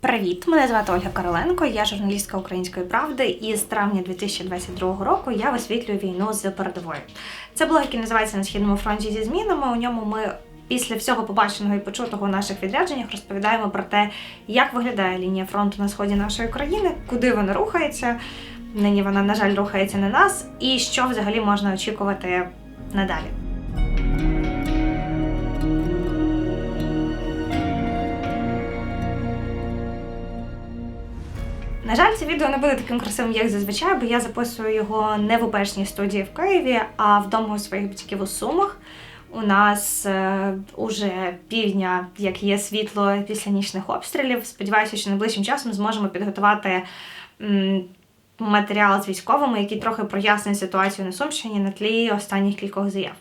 Привіт, мене звати Ольга Короленко, я журналістка Української правди, і з травня 2022 року я висвітлюю війну з передовою. Це блог, який називається на східному фронті зі змінами. У ньому ми після всього побаченого і почутого у наших відрядженнях розповідаємо про те, як виглядає лінія фронту на сході нашої країни, куди вона рухається. Нині вона, на жаль, рухається на нас, і що взагалі можна очікувати надалі. На жаль, це відео не буде таким красивим, як зазвичай, бо я записую його не в обережній студії в Києві, а вдома у своїх батьків у Сумах. У нас е, уже півдня, як є світло після нічних обстрілів. Сподіваюся, що найближчим часом зможемо підготувати м, матеріал з військовими, який трохи прояснить ситуацію на Сумщині на тлі останніх кількох заяв.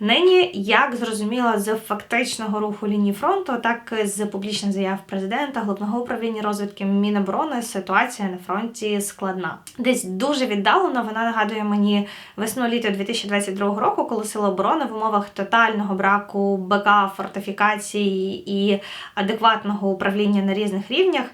Нині, як зрозуміло, з фактичного руху лінії фронту, так і з публічних заяв президента, головного управління розвідки Міноборони, ситуація на фронті складна. Десь дуже віддалено вона нагадує мені весну літо 2022 року, коли сили оборони в умовах тотального браку БК, фортифікацій і адекватного управління на різних рівнях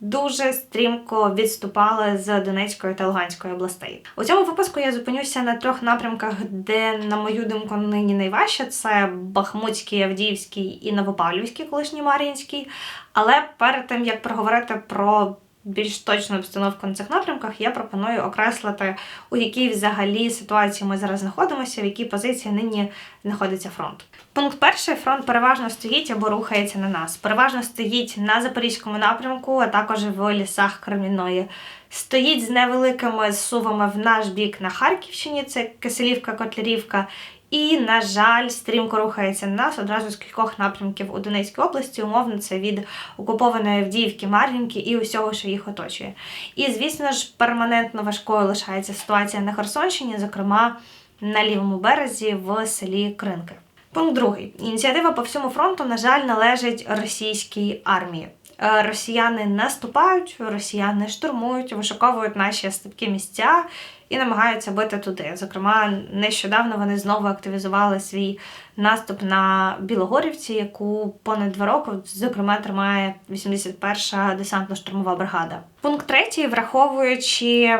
дуже стрімко відступали з Донецької та Луганської областей. У цьому випуску я зупинюся на трьох напрямках, де, на мою думку, нині найважче це Бахмутський, Авдіївський і Новопавлівський, колишній Мар'їнський. Але перед тим як проговорити про більш точну обстановку на цих напрямках, я пропоную окреслити, у якій взагалі ситуації ми зараз знаходимося, в якій позиції нині знаходиться фронт. Пункт перший фронт переважно стоїть або рухається на нас. Переважно стоїть на запорізькому напрямку, а також в лісах Кремінної. Стоїть з невеликими сувами в наш бік на Харківщині, це Киселівка, Котлярівка, і, на жаль, стрімко рухається на нас одразу з кількох напрямків у Донецькій області. Умовно, це від окупованої Авдіївки, Мар'їнки і усього, що їх оточує. І, звісно ж, перманентно важкою лишається ситуація на Херсонщині, зокрема на лівому березі в селі Кринки. Пункт другий. Ініціатива по всьому фронту, на жаль, належить російській армії. Е, Росіяни наступають, росіяни штурмують, вишуковують наші слабкі місця і намагаються бити туди. Зокрема, нещодавно вони знову активізували свій наступ на Білогорівці, яку понад два роки, зокрема, тримає 81-ша десантно-штурмова бригада. Пункт третій, враховуючи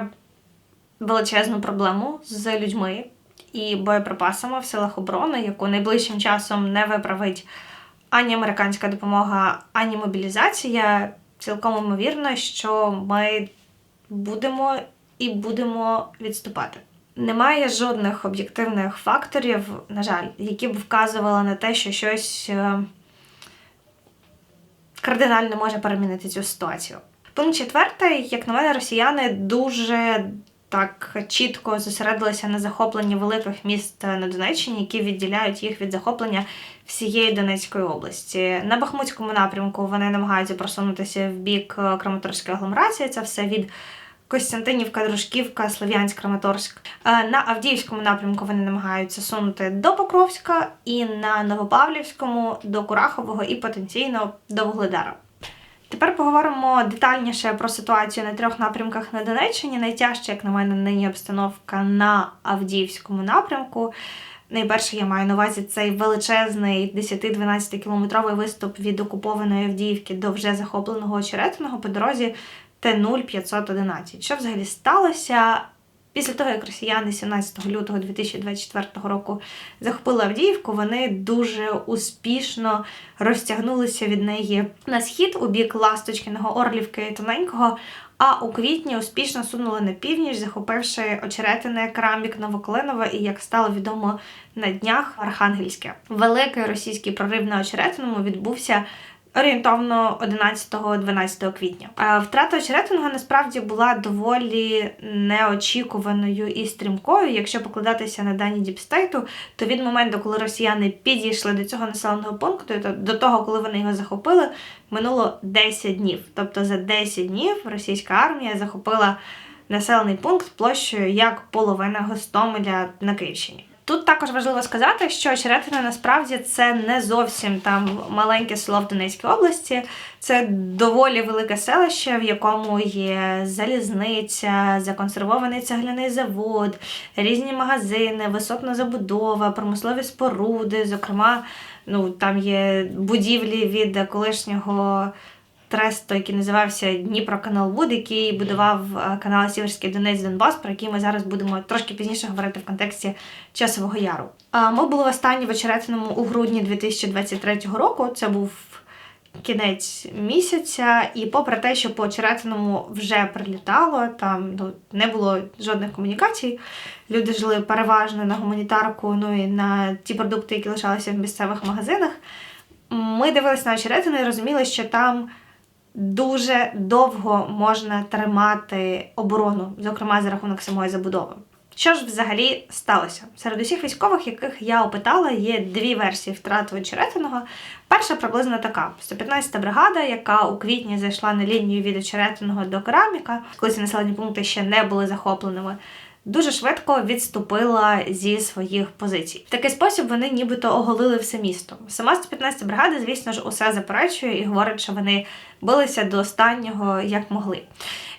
величезну проблему з людьми і боєприпасами в силах оборони, яку найближчим часом не виправить ані американська допомога, ані мобілізація. Цілком ймовірно, що ми будемо і будемо відступати. Немає жодних об'єктивних факторів, на жаль, які б вказували на те, що щось е, кардинально може перемінити цю ситуацію. Пункт четвертий, як на мене, росіяни дуже так чітко зосередилися на захопленні великих міст на Донеччині, які відділяють їх від захоплення всієї Донецької області. На Бахмутському напрямку вони намагаються просунутися в бік Краматорської агломерації. Це все від Костянтинівка, Дружківка, Слов'янськ, Краматорськ. На Авдіївському напрямку вони намагаються сунути до Покровська і на Новопавлівському до Курахового і потенційно до Вугледара. Тепер поговоримо детальніше про ситуацію на трьох напрямках на Донеччині. Найтяжче, як на мене, нині обстановка на Авдіївському напрямку. Найперше, я маю на увазі цей величезний 10-12 кілометровий виступ від окупованої Авдіївки до вже захопленого очеретиного по дорозі Т-0511. Що взагалі сталося? Після того, як росіяни 17 лютого 2024 року захопили Авдіївку, вони дуже успішно розтягнулися від неї на схід у бік Ласточкиного, Орлівки Тоненького. А у квітні успішно сунули на північ, захопивши очеретине Крамік Новоколинове і, як стало відомо на днях, Архангельське. Великий російський прорив на очеретиному відбувся орієнтовно 11-12 квітня. Втрата очеретиного насправді була доволі неочікуваною і стрімкою. Якщо покладатися на дані Діпстейту, то від моменту, коли росіяни підійшли до цього населеного пункту, то до того, коли вони його захопили, минуло 10 днів. Тобто за 10 днів російська армія захопила населений пункт площею як половина Гостомеля на Київщині. Тут також важливо сказати, що Черетина насправді це не зовсім там маленьке село в Донецькій області, це доволі велике селище, в якому є залізниця, законсервований цегляний завод, різні магазини, висотна забудова, промислові споруди. Зокрема, ну там є будівлі від колишнього тресту, який називався Дніпро-Каналвуд, який будував е, канал Сіверський Донець Донбас, про який ми зараз будемо трошки пізніше говорити в контексті Часового Яру. Ми були останні в Очеретиному у грудні 2023 року. Це був кінець місяця, і попри те, що по Очеретиному вже прилітало, там ну, не було жодних комунікацій. Люди жили переважно на гуманітарку, ну і на ті продукти, які лишалися в місцевих магазинах. Ми дивилися на очеретину і розуміли, що там дуже довго можна тримати оборону, зокрема за рахунок самої забудови. Що ж взагалі сталося? Серед усіх військових, яких я опитала, є дві версії втрат очеретиного. Перша приблизно така: 115-та бригада, яка у квітні зайшла на лінію від очеретиного до кераміка, коли ці населені пункти ще не були захопленими дуже швидко відступила зі своїх позицій. В такий спосіб вони нібито оголили все місто. Сама 115 бригада, звісно ж, усе заперечує і говорить, що вони билися до останнього як могли.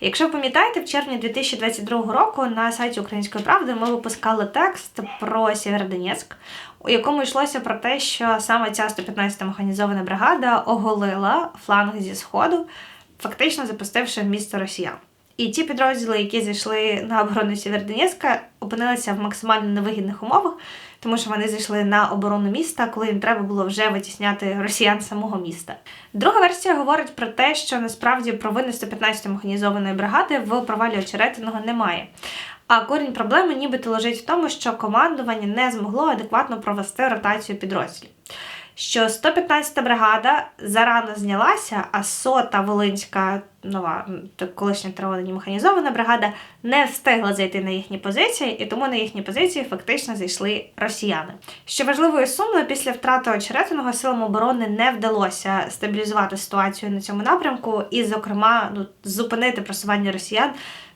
Якщо ви пам'ятаєте, в червні 2022 року на сайті Української правди ми випускали текст про Сєвєродонецьк, у якому йшлося про те, що саме ця 115-та механізована бригада оголила фланг зі сходу, фактично запустивши місто росіян. І ті підрозділи, які зайшли на оборону Сєвєродонецька, опинилися в максимально невигідних умовах, тому що вони зайшли на оборону міста, коли їм треба було вже витісняти росіян самого міста. Друга версія говорить про те, що насправді провини 115 механізованої бригади в провалі очеретиного немає. А корінь проблеми нібито лежить в тому, що командування не змогло адекватно провести ротацію підрозділів що 115-та бригада зарано знялася, а сота Волинська нова колишня траволені механізована бригада не встигла зайти на їхні позиції, і тому на їхні позиції фактично зайшли росіяни. Що важливою сумною, після втрати очеретиного силам оборони не вдалося стабілізувати ситуацію на цьому напрямку, і, зокрема, ну, зупинити просування росіян.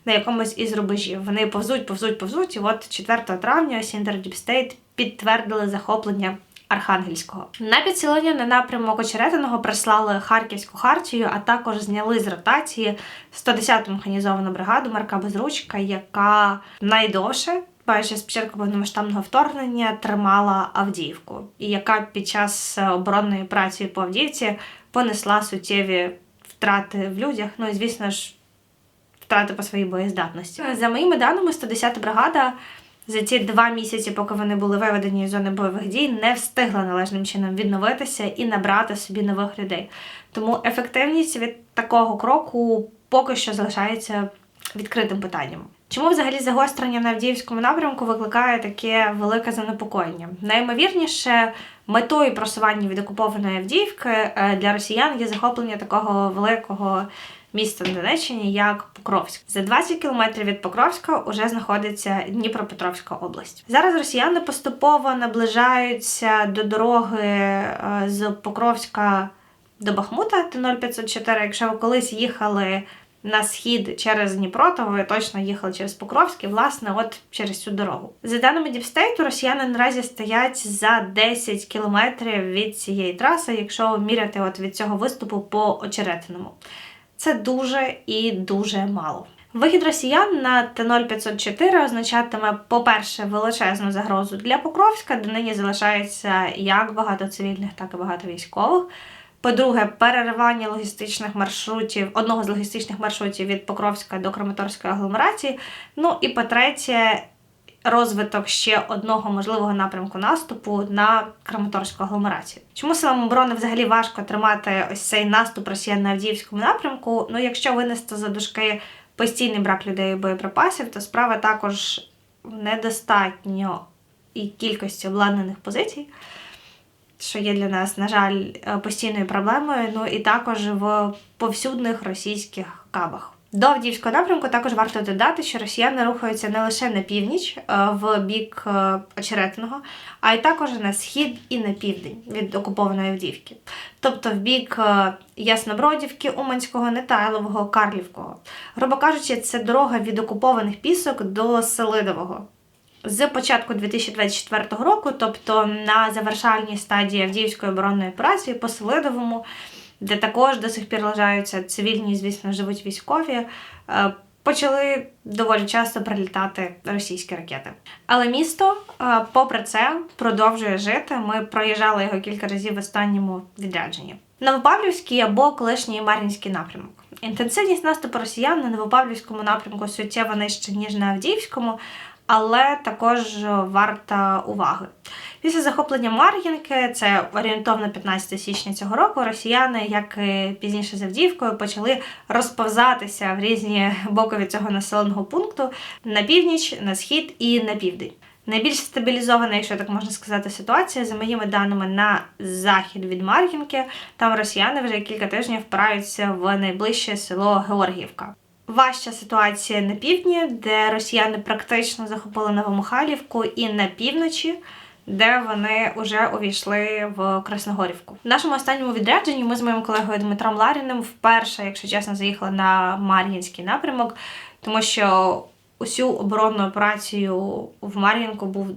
На якомусь із рубежів вони повзуть, повзуть, повзуть. І от 4 травня Сіндер Діпстейт підтвердили захоплення Архангельського. На підсилення на напрямок Очеретиного прислали Харківську хартію, а також зняли з ротації 110-ту механізовану бригаду Марка Безручка, яка найдовше. Майже з початку повномасштабного вторгнення тримала Авдіївку, і яка під час оборонної праці по Авдіївці понесла суттєві втрати в людях. Ну і звісно ж, втрати по своїй боєздатності. За моїми даними, 110-та бригада за ці два місяці, поки вони були виведені з зони бойових дій, не встигла належним чином відновитися і набрати собі нових людей. Тому ефективність від такого кроку поки що залишається відкритим питанням. Чому взагалі загострення на Авдіївському напрямку викликає таке велике занепокоєння? Наймовірніше, метою просування від окупованої Авдіївки е, для росіян є захоплення такого великого місто на Донеччині як Покровськ. За 20 кілометрів від Покровська вже знаходиться Дніпропетровська область. Зараз росіяни поступово наближаються до дороги е, з Покровська до Бахмута Т-0504. Якщо ви колись їхали на схід через Дніпро, то ви точно їхали через Покровськ і, власне, от через цю дорогу. За даними Діпстейту, росіяни наразі стоять за 10 кілометрів від цієї траси, якщо міряти от від цього виступу по очеретиному. Це дуже і дуже мало. Вихід росіян на Т-0504 означатиме, по-перше, величезну загрозу для Покровська, де нині залишається як багато цивільних, так і багато військових. По-друге, переривання логістичних маршрутів, одного з логістичних маршрутів від Покровська до Краматорської агломерації. Ну і по-третє, розвиток ще одного можливого напрямку наступу на Краматорську агломерацію. Чому силам оборони взагалі важко тримати ось цей наступ Росіян на Авдіївському напрямку? Ну, якщо винести за дужки постійний брак людей і боєприпасів, то справа також недостатньо і кількості обладнаних позицій. Що є для нас, на жаль, постійною проблемою, ну і також в повсюдних російських кабах. До Авдіївського напрямку також варто додати, що росіяни рухаються не лише на північ е, в бік е, Очеретиного, а й також на схід і на південь від окупованої Авдіївки. Тобто в бік е, Яснобродівки, Уманського, Нетайлового, Карлівського. Грубо кажучи, це дорога від окупованих пісок до Селидового. З початку 2024 року, тобто на завершальній стадії Авдіївської оборонної операції по Селидовому де також до сих пір лежаються цивільні, звісно, живуть військові. Е, почали доволі часто прилітати російські ракети. Але місто, е, попри це, продовжує жити. Ми проїжджали його кілька разів в останньому відрядженні. Новопавлівський або колишній Мар'їнський напрямок. Інтенсивність наступу росіян на Новопавлівському напрямку суттєво нижча, ніж на Авдіївському, але також варта уваги. Після захоплення Мар'їнки, це орієнтовно 15 січня цього року, росіяни, як пізніше з Авдіївкою, почали розповзатися в різні боки від цього населеного пункту на північ, на схід і на південь. Найбільш стабілізована, якщо так можна сказати, ситуація, за моїми даними, на захід від Мар'їнки. Там росіяни вже кілька тижнів впираються в найближче село Георгіївка. Важча ситуація на півдні, де росіяни практично захопили Новомихайлівку, і на півночі, де вони вже увійшли в Красногорівку. В нашому останньому відрядженні ми з моїм колегою Дмитром Ларіним вперше, якщо чесно, заїхали на Мар'їнський напрямок, тому що усю оборонну операцію в Мар'їнку був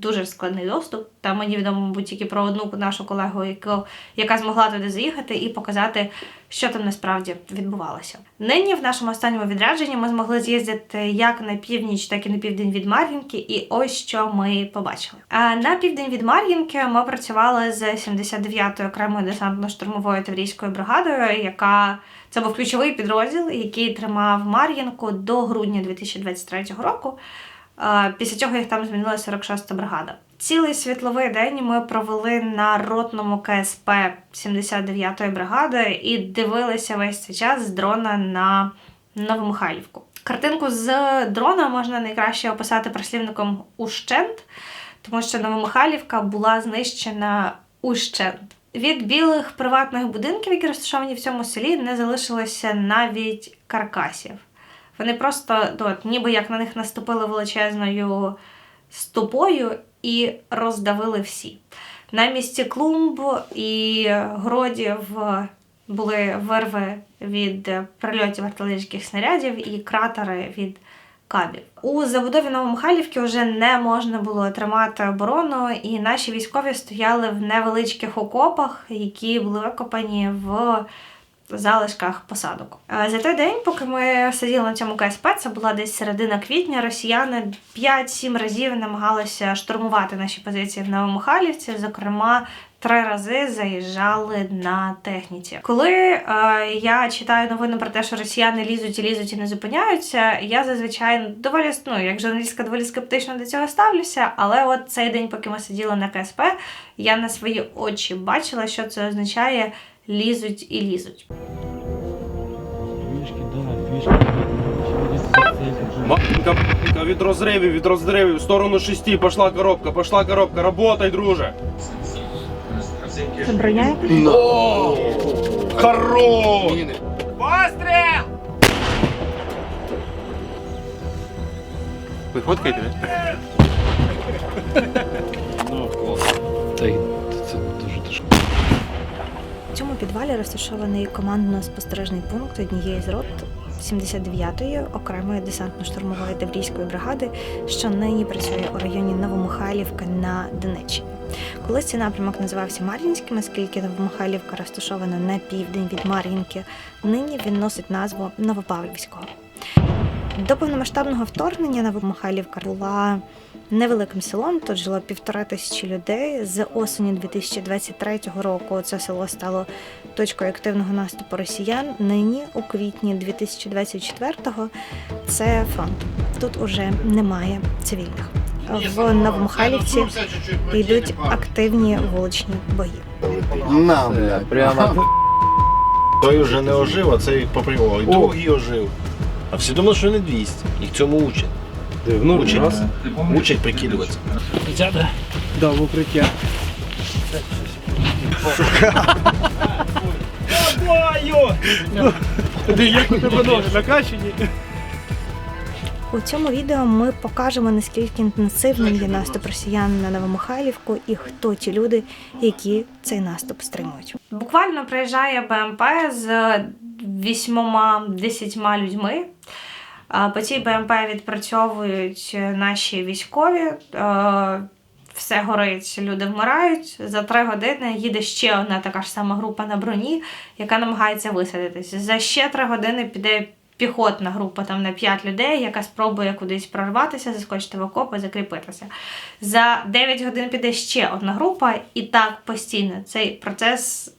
дуже складний доступ. Там мені відомо, мабуть, тільки про одну нашу колегу, яку, яка змогла туди заїхати і показати, що там насправді відбувалося. Нині в нашому останньому відрядженні ми змогли з'їздити як на північ, так і на південь від Мар'їнки, і ось що ми побачили. А на південь від Мар'їнки ми працювали з 79-ю окремою десантно-штурмовою таврійською бригадою, яка це був ключовий підрозділ, який тримав Мар'їнку до грудня 2023 року. Після цього їх там змінила 46-та бригада. Цілий світловий день ми провели на ротному КСП 79-ї бригади і дивилися весь цей час з дрона на Новомихайлівку. Картинку з дрона можна найкраще описати прислівником ущент, тому що Новомихайлівка була знищена ущент. Від білих приватних будинків, які розташовані в цьому селі, не залишилося навіть каркасів. Вони просто от, ніби як на них наступили величезною стопою і роздавили всі. На місці клумб і гродів були вирви від прильотів артилерійських снарядів і кратери від кабів. У забудові Новомихайлівки вже не можна було тримати оборону, і наші військові стояли в невеличких окопах, які були викопані в залишках посадок. Е, За той день, поки ми сиділи на цьому КСП, це була десь середина квітня. Росіяни 5-7 разів намагалися штурмувати наші позиції в Новомихайлівці. Зокрема, три рази заїжджали на техніці. Коли е, я читаю новини про те, що росіяни лізуть і лізуть і не зупиняються, я зазвичай доволі ну, як журналістка доволі скептично до цього ставлюся. Але от цей день, поки ми сиділи на КСП, я на свої очі бачила, що це означає лізуть і лізуть. Фішки, да, фішки. Маленька б***ка, від розривів, від розривів, в сторону шести, пошла коробка, пошла коробка, работай, друже. Забороняє? О, Хорош! Ви фоткаєте? Ну, клас. Та й підвалі розташований командно-спостережний пункт однієї з рот 79-ї окремої десантно-штурмової таврійської бригади, що нині працює у районі Новомихайлівка на Донеччині. Колись цей напрямок називався Мар'їнським, оскільки Новомихайлівка розташована на південь від Мар'їнки. Нині він носить назву Новопавлівського. До повномасштабного вторгнення Новомихайлівка була невеликим селом. Тут жило півтора тисячі людей. З осені 2023 року це село стало точкою активного наступу росіян. Нині, у квітні 2024-го, це фронт. Тут уже немає цивільних. В Новомихайлівці йдуть активні вуличні бої. На, блядь. Прямо. Той вже не ожив, а цей попрямував. І другий ожив. А всі думали, що не 200. Їх цьому учать. Дивно, Учать. раз. Учать прикидуватися. Дядя. Да, в укриття. Як у тебе ноги накачані? У цьому відео ми покажемо наскільки інтенсивним є наступ росіян на Новомихайлівку і хто ті люди, які цей наступ стримують. Буквально приїжджає БМП з вісьмома-десятьма людьми. По цій БМП відпрацьовують наші військові. Е, Все горить, люди вмирають. За три години їде ще одна така ж сама група на броні, яка намагається висадитись. За ще три години піде піхотна група там на 5 людей, яка спробує кудись прорватися, заскочити в окопи, закріпитися. За 9 годин піде ще одна група, і так постійно. Цей процес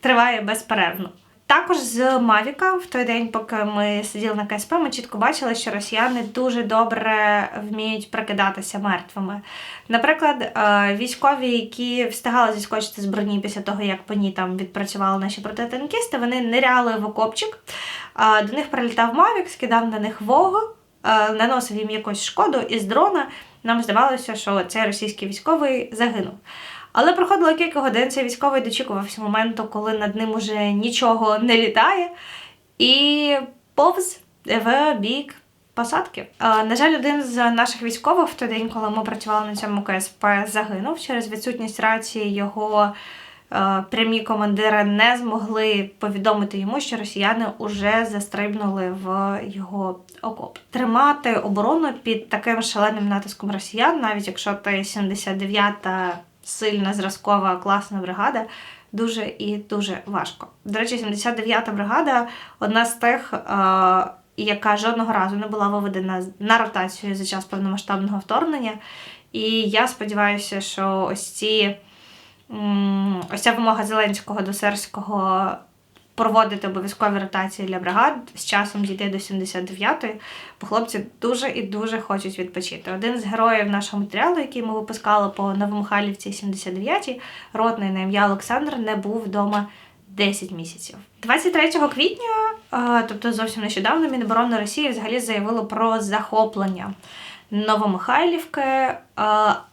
триває безперервно. Також з Мавіка в той день, поки ми сиділи на КСП, ми чітко бачили, що росіяни дуже добре вміють прикидатися мертвими. Наприклад, е, військові, які встигали зіскочити з броні після того, як по ній там відпрацювали наші протитанкісти, вони ниряли в окопчик. е, До них прилітав Мавік, скидав на них вогу, е, наносив їм якусь шкоду, і з дрона нам здавалося, що цей російський військовий загинув. Але проходило кілька годин, цей військовий дочікувався моменту, коли над ним уже нічого не літає, і повз в бік посадки. Е, На жаль, один з наших військових в той день, коли ми працювали на цьому КСП, загинув через відсутність рації. Його е, прямі командири не змогли повідомити йому, що росіяни вже застрибнули в його окоп. Тримати оборону під таким шаленим натиском росіян, навіть якщо ти 79-та сильна зразкова класна бригада. Дуже і дуже важко. До речі, 79-та бригада одна з тих, е, яка жодного разу не була виведена на ротацію за час повномасштабного вторгнення. І я сподіваюся, що ось ці ось ця вимога Зеленського до Серського проводити обов'язкові ротації для бригад з часом дійти до 79-ї, бо хлопці дуже і дуже хочуть відпочити. Один з героїв нашого матеріалу, який ми випускали по Новомихайлівці 79-й, ротний на ім'я Олександр, не був вдома 10 місяців. 23 квітня, е, тобто зовсім нещодавно, Міноборони Росії взагалі заявило про захоплення Новомихайлівки,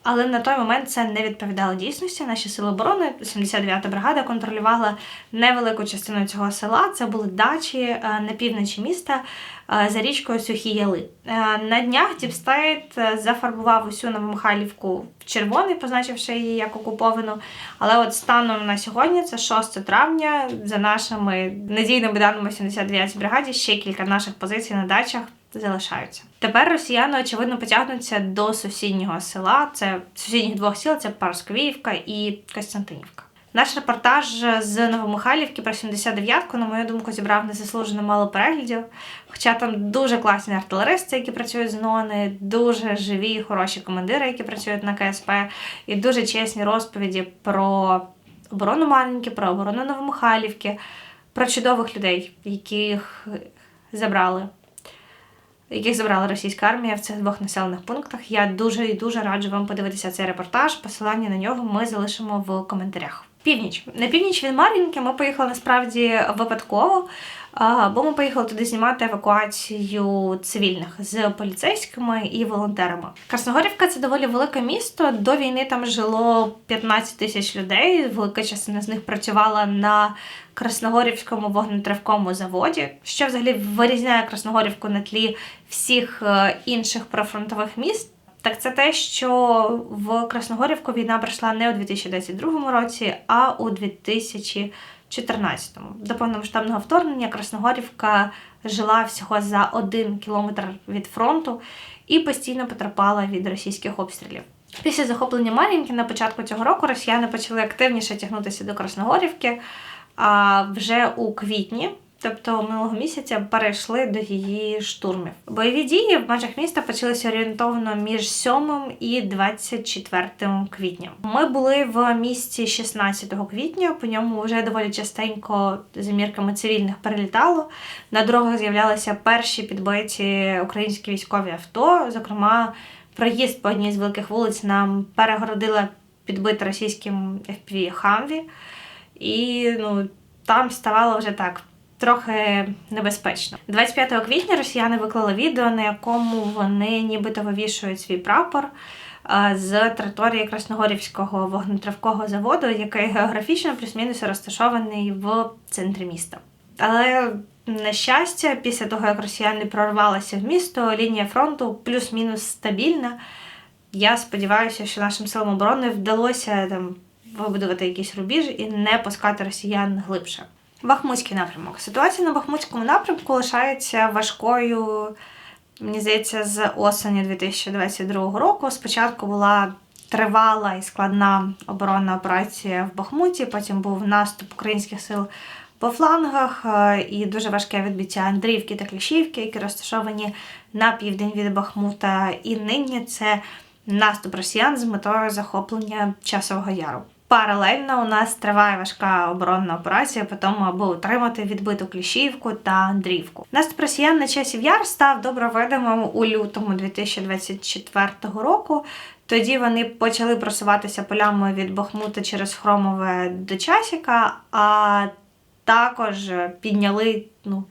але на той момент це не відповідало дійсності. Наші сили оборони, 79-та бригада, контролювала невелику частину цього села. Це були дачі е, на півночі міста е, за річкою Сухі Яли. Е, На днях Діпстейт зафарбував усю Новомихайлівку в червоний, позначивши її як окуповану. Але от станом на сьогодні, це 6 травня, за нашими надійними даними 79-й бригаді, ще кілька наших позицій на дачах залишаються. Тепер росіяни, очевидно, потягнуться до сусіднього села. Це сусідніх двох сіл це Парсковіївка і Костянтинівка. Наш репортаж з Новомихайлівки про 79-ку, на мою думку, зібрав незаслужено мало переглядів. Хоча там дуже класні артилеристи, які працюють з НОНи, дуже живі, хороші командири, які працюють на КСП, і дуже чесні розповіді про оборону Мар'їнки, про оборону Новомихайлівки, про чудових людей, яких забрали яких забрала російська армія в цих двох населених пунктах. Я дуже і дуже раджу вам подивитися цей репортаж. Посилання на нього ми залишимо в коментарях. Північ на північ від Мар'їнки ми поїхали насправді випадково, бо ми поїхали туди знімати евакуацію цивільних з поліцейськими і волонтерами. Красногорівка це доволі велике місто. До війни там жило 15 тисяч людей. Велика частина з них працювала на Красногорівському вогнетривкому заводі, що взагалі вирізняє Красногорівку на тлі всіх е, інших прифронтових міст. Так це те, що в Красногорівку війна прийшла не у 2022 році, а у 2014. До повномасштабного вторгнення Красногорівка жила всього за один кілометр від фронту і постійно потерпала від російських обстрілів. Після захоплення Мар'їнки на початку цього року росіяни почали активніше тягнутися до Красногорівки. А вже у квітні, тобто минулого місяця, перейшли до її штурмів. Бойові дії в межах міста почалися орієнтовно між 7 і 24 квітня. Ми були в місті 16 квітня. По ньому вже доволі частенько за мірками цивільних перелітало. На дорогах з'являлися перші підбиті українські військові авто. Зокрема, проїзд по одній з великих вулиць нам перегородила підбита російським FPV Хамві. І ну, там ставало вже так трохи небезпечно. 25 квітня росіяни виклали відео, на якому вони нібито вивішують свій прапор е, з території Красногорівського вогнетривкого заводу, який географічно плюс-мінус розташований в центрі міста. Але на щастя, після того як росіяни прорвалися в місто, лінія фронту плюс-мінус стабільна. Я сподіваюся, що нашим силам оборони вдалося там вибудувати якийсь рубіж і не пускати росіян глибше. Бахмутський напрямок. Ситуація на Бахмутському напрямку лишається важкою, мені здається, з осені 2022 року. Спочатку була тривала і складна оборонна операція в Бахмуті, потім був наступ українських сил по флангах е, і дуже важке відбиття Андріївки та Кліщівки, які розташовані на південь від Бахмута. І нині це наступ росіян з метою захоплення часового яру. Паралельно у нас триває важка оборонна операція по тому, аби утримати відбиту Кліщівку та Андрівку. Наступ росіян на часів яр став добре видимим у лютому 2024 року. Тоді вони почали просуватися полями від Бахмута через Хромове до Часіка, а також підняли ну,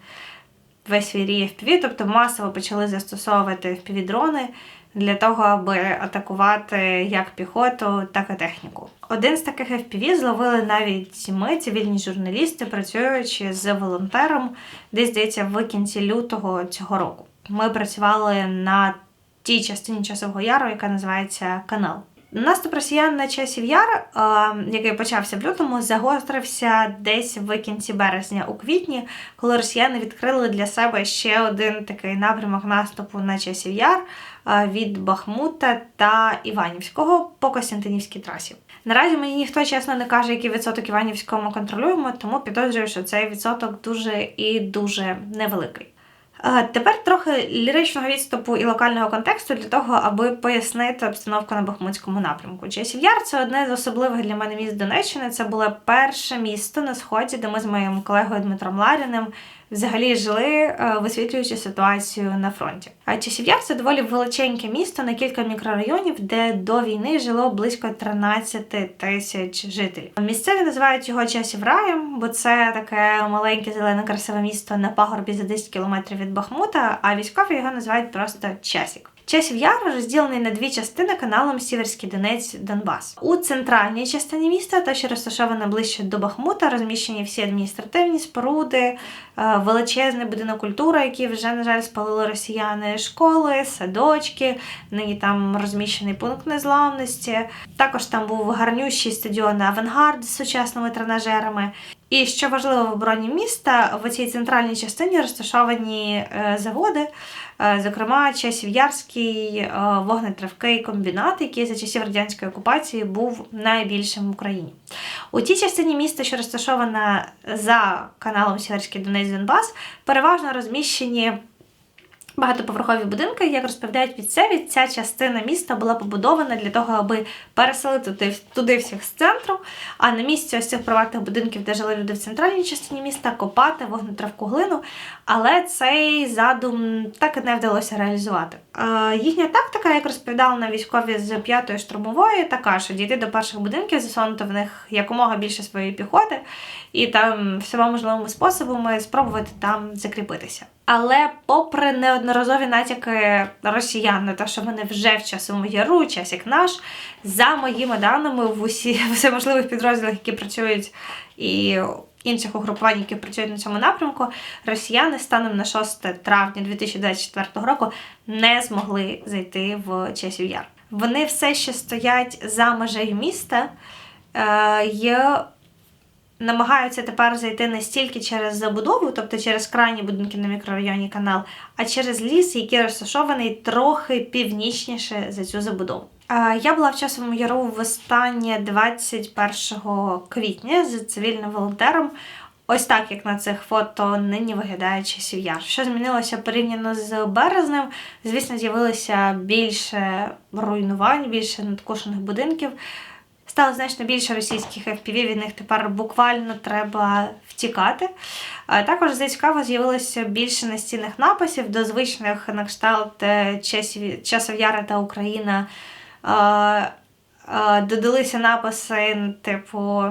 весь свій рій FPV, тобто масово почали застосовувати FPV-дрони для того, аби атакувати як піхоту, так і техніку. Один з таких FPV зловили навіть ми, цивільні журналісти, працюючи з волонтером, десь здається в кінці лютого цього року. Ми працювали на тій частині часового яру, яка називається канал. Наступ росіян на часів яр, який почався в лютому, загострився десь в кінці березня у квітні, коли росіяни відкрили для себе ще один такий напрямок наступу на часів яр від Бахмута та Іванівського по Костянтинівській трасі. Наразі мені ніхто чесно не каже, який відсоток Іванівського ми контролюємо, тому підозрюю, що цей відсоток дуже і дуже невеликий. Тепер трохи ліричного відступу і локального контексту для того, аби пояснити обстановку на Бахмутському напрямку. Часів Яр це одне з особливих для мене міст Донеччини. Це було перше місто на сході, де ми з моїм колегою Дмитром Ларіним взагалі жили, е, висвітлюючи ситуацію на фронті. А Часів'яр це доволі величеньке місто на кілька мікрорайонів, де до війни жило близько 13 тисяч жителів. Місцеві називають його часів раєм, бо це таке маленьке зелене красиве місто на пагорбі за 10 кілометрів від Бахмута, а військові його називають просто Часік. Часів Яр розділений на дві частини каналом Сіверський Донець Донбас. У центральній частині міста, та що розташована ближче до Бахмута, розміщені всі адміністративні споруди, е, величезний будинок культури, який вже, на жаль, спалили росіяни, школи, садочки. Нині там розміщений пункт незламності. Також там був гарнющий стадіон Авангард з сучасними тренажерами. І що важливо в обороні міста, в цій центральній частині розташовані е, заводи, е, зокрема Чесів'ярський е, вогнетривкий комбінат, який за часів радянської окупації був найбільшим в Україні. У тій частині міста, що розташована за каналом Сіверський Донець Донбас, переважно розміщені багатоповерхові будинки, як розповідають місцеві, ця частина міста була побудована для того, аби переселити туди, всіх з центру, а на місці ось цих приватних будинків, де жили люди в центральній частині міста, копати вогнетравку глину. Але цей задум так і не вдалося реалізувати. Е, їхня тактика, як розповідали на військові з 5-ї штурмової, така, що дійти до перших будинків, засунути в них якомога більше своєї піхоти, і там всіма можливими способами спробувати там закріпитися. Але, попри неодноразові натяки росіян на те, що вони вже в часовому яру, час як наш, за моїми даними, в усі всеможливих підрозділах, які працюють і інших угрупувань, які працюють на цьому напрямку, росіяни станом на 6 травня 2024 року не змогли зайти в часів яр. Вони все ще стоять за межею міста. Е, є намагаються тепер зайти не стільки через забудову, тобто через крайні будинки на мікрорайоні канал, а через ліс, який розташований трохи північніше за цю забудову. Я була в часовому яру востаннє 21 квітня з цивільним волонтером. Ось так, як на цих фото нині виглядає часів яр. Що змінилося порівняно з березнем? Звісно, з'явилося більше руйнувань, більше надкошених будинків. Стало значно більше російських FPV, від них тепер буквально треба втікати. Також зацікаво з'явилося більше настінних написів до звичних на кшталт е, часів, Яра та Україна. Е, е, Додалися написи, типу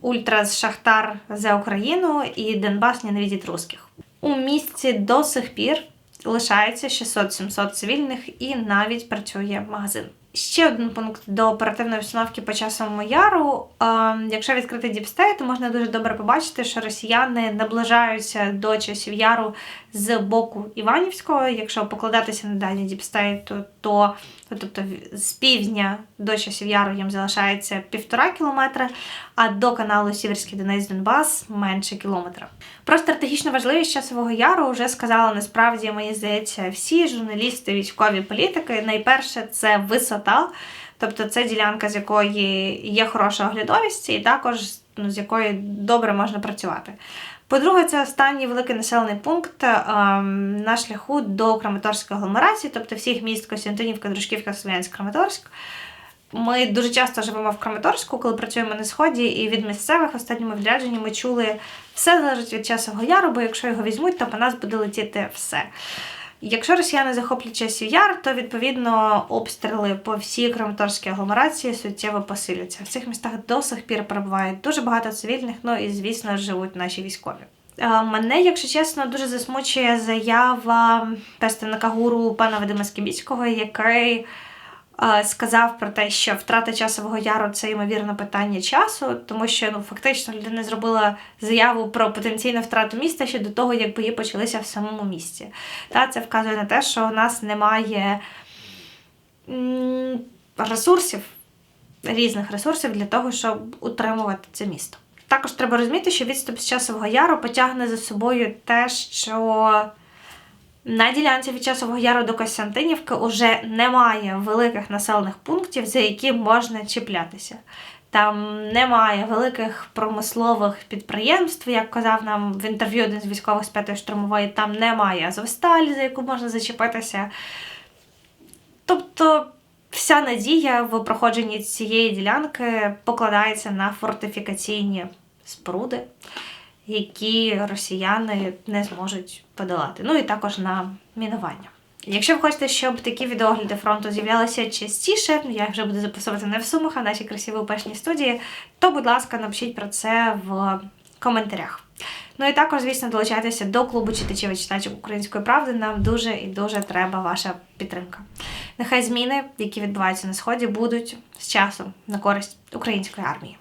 Ультрас Шахтар за Україну і Донбас ненавидить русських. У місті до сих пір лишається 600-700 цивільних і навіть працює магазин. Ще один пункт до оперативної обстановки по часовому яру. Е, якщо відкрити діпстей, то можна дуже добре побачити, що росіяни наближаються до часів яру з боку Іванівського. Якщо покладатися на дані діпстей, то, то тобто з півдня до часів яру їм залишається півтора кілометра, а до каналу Сіверський Донець Донбас менше кілометра. Про стратегічну важливість часового яру вже сказали насправді, мені здається, всі журналісти, військові політики. Найперше це висота, тобто це ділянка, з якої є хороша оглядовість, і також ну, з якої добре можна працювати. По-друге, це останній великий населений пункт ем, на шляху до Краматорської агломерації, тобто всіх міст Костянтинівка, Дружківка, Слов'янськ, Краматорськ. Ми дуже часто живемо в Краматорську, коли працюємо на сході, і від місцевих останньому відрядженні ми чули все залежить від часового яру, бо якщо його візьмуть, то по нас буде летіти все. Якщо росіяни захоплять часів яр, то відповідно обстріли по всій Краматорській агломерації суттєво посиляться. В цих містах до сих пір перебуває дуже багато цивільних, ну і звісно живуть наші військові. Е, Мене, якщо чесно, дуже засмучує заява представника гуру пана Вадима Скібіцького, який сказав про те, що втрата часового яру це ймовірно питання часу, тому що ну фактично людина зробила заяву про потенційну втрату міста ще до того, як бої почалися в самому місті. Та це вказує на те, що у нас немає ресурсів, різних ресурсів для того, щоб утримувати це місто. Також треба розуміти, що відступ з часового яру потягне за собою те, що на ділянці від часового яру до Костянтинівки уже немає великих населених пунктів, за які можна чіплятися. Там немає великих промислових підприємств, як казав нам в інтерв'ю один з військових з п'ятої штурмової, там немає Азовсталі, за яку можна зачепитися. Тобто вся надія в проходженні цієї ділянки покладається на фортифікаційні споруди, які росіяни не зможуть подолати. Ну і також на мінування. Якщо ви хочете, щоб такі відеогляди фронту з'являлися частіше, я вже буду записувати не в сумах, а в нашій красивій упешній студії, то, будь ласка, напишіть про це в коментарях. Ну і також, звісно, долучайтеся до клубу читачів і читачів української правди. Нам дуже і дуже треба ваша підтримка. Нехай зміни, які відбуваються на сході, будуть з часом на користь української армії.